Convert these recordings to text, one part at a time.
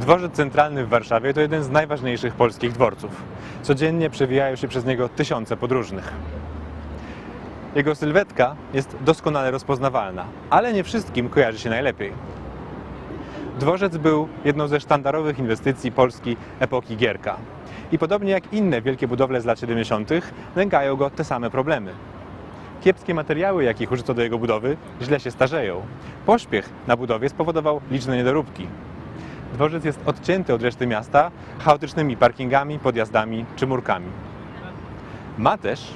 Dworzec centralny w Warszawie to jeden z najważniejszych polskich dworców. Codziennie przewijają się przez niego tysiące podróżnych. Jego sylwetka jest doskonale rozpoznawalna, ale nie wszystkim kojarzy się najlepiej. Dworzec był jedną ze sztandarowych inwestycji Polski epoki Gierka. I podobnie jak inne wielkie budowle z lat 70., nękają go te same problemy. Kiepskie materiały, jakich użyto do jego budowy, źle się starzeją. Pośpiech na budowie spowodował liczne niedoróbki. Dworzec jest odcięty od reszty miasta chaotycznymi parkingami, podjazdami czy murkami. Ma też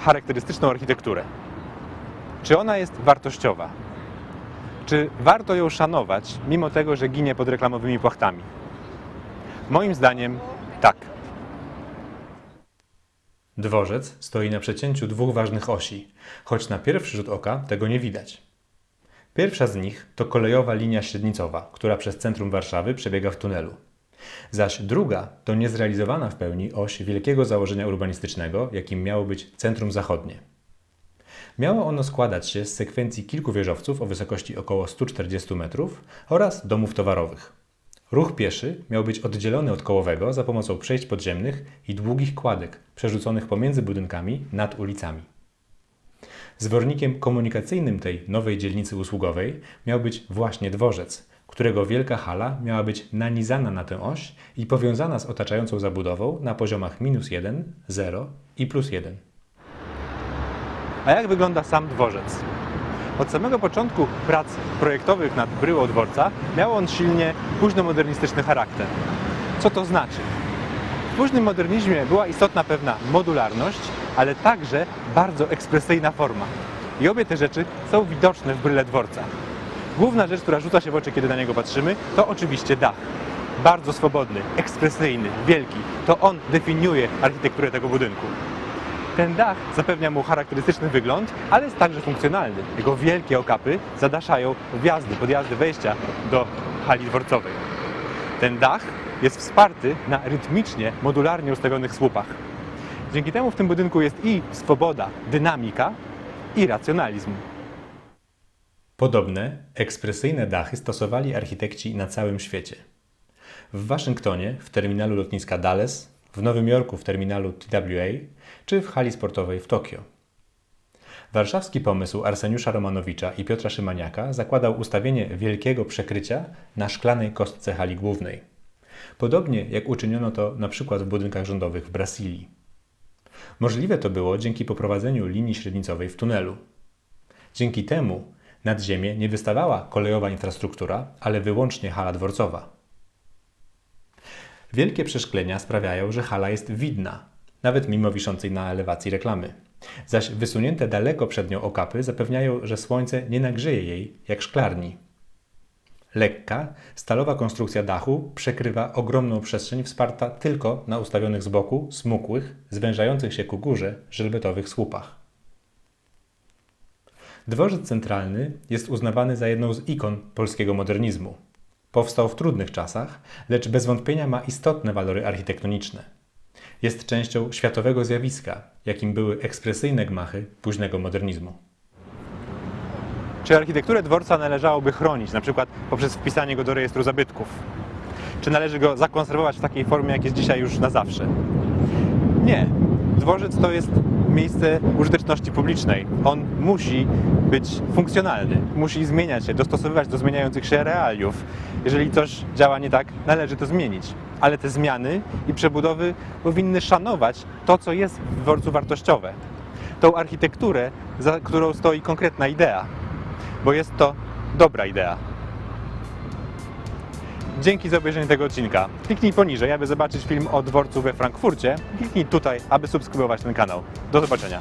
charakterystyczną architekturę. Czy ona jest wartościowa? Czy warto ją szanować, mimo tego, że ginie pod reklamowymi płachtami? Moim zdaniem tak. Dworzec stoi na przecięciu dwóch ważnych osi, choć na pierwszy rzut oka tego nie widać. Pierwsza z nich to kolejowa linia średnicowa, która przez centrum Warszawy przebiega w tunelu. Zaś druga to niezrealizowana w pełni oś wielkiego założenia urbanistycznego, jakim miało być centrum zachodnie. Miało ono składać się z sekwencji kilku wieżowców o wysokości około 140 metrów oraz domów towarowych. Ruch pieszy miał być oddzielony od kołowego za pomocą przejść podziemnych i długich kładek przerzuconych pomiędzy budynkami nad ulicami. Zwornikiem komunikacyjnym tej nowej dzielnicy usługowej miał być właśnie dworzec, którego wielka hala miała być nanizana na tę oś i powiązana z otaczającą zabudową na poziomach minus 1, 0 i plus 1. A jak wygląda sam dworzec? Od samego początku prac projektowych nad bryłą dworca miał on silnie późnomodernistyczny charakter. Co to znaczy? W późnym modernizmie była istotna pewna modularność, ale także bardzo ekspresyjna forma. I obie te rzeczy są widoczne w bryle dworca. Główna rzecz, która rzuca się w oczy, kiedy na niego patrzymy, to oczywiście dach. Bardzo swobodny, ekspresyjny, wielki. To on definiuje architekturę tego budynku. Ten dach zapewnia mu charakterystyczny wygląd, ale jest także funkcjonalny. Jego wielkie okapy zadaszają wjazdy, podjazdy, wejścia do hali dworcowej. Ten dach jest wsparty na rytmicznie, modularnie ustawionych słupach. Dzięki temu w tym budynku jest i swoboda, dynamika, i racjonalizm. Podobne, ekspresyjne dachy stosowali architekci na całym świecie. W Waszyngtonie w terminalu lotniska Dulles, w Nowym Jorku w terminalu TWA czy w hali sportowej w Tokio. Warszawski pomysł Arseniusza Romanowicza i Piotra Szymaniaka zakładał ustawienie wielkiego przekrycia na szklanej kostce hali głównej. Podobnie jak uczyniono to na przykład w budynkach rządowych w Brazylii. Możliwe to było dzięki poprowadzeniu linii średnicowej w tunelu. Dzięki temu nad ziemię nie wystawała kolejowa infrastruktura, ale wyłącznie hala dworcowa. Wielkie przeszklenia sprawiają, że hala jest widna, nawet mimo wiszącej na elewacji reklamy. Zaś wysunięte daleko przed nią okapy zapewniają, że słońce nie nagrzeje jej jak szklarni. Lekka, stalowa konstrukcja dachu przekrywa ogromną przestrzeń wsparta tylko na ustawionych z boku, smukłych, zwężających się ku górze żelbetowych słupach. Dworzec centralny jest uznawany za jedną z ikon polskiego modernizmu. Powstał w trudnych czasach, lecz bez wątpienia ma istotne walory architektoniczne. Jest częścią światowego zjawiska, jakim były ekspresyjne gmachy późnego modernizmu. Czy architekturę dworca należałoby chronić, na przykład poprzez wpisanie go do rejestru zabytków? Czy należy go zakonserwować w takiej formie, jak jest dzisiaj już na zawsze? Nie. Dworzec to jest miejsce użyteczności publicznej. On musi być funkcjonalny, musi zmieniać się, dostosowywać do zmieniających się realiów. Jeżeli coś działa nie tak, należy to zmienić. Ale te zmiany i przebudowy powinny szanować to, co jest w dworcu wartościowe. Tą architekturę, za którą stoi konkretna idea, bo jest to dobra idea. Dzięki za obejrzenie tego odcinka. Kliknij poniżej, aby zobaczyć film o dworcu we Frankfurcie. Kliknij tutaj, aby subskrybować ten kanał. Do zobaczenia.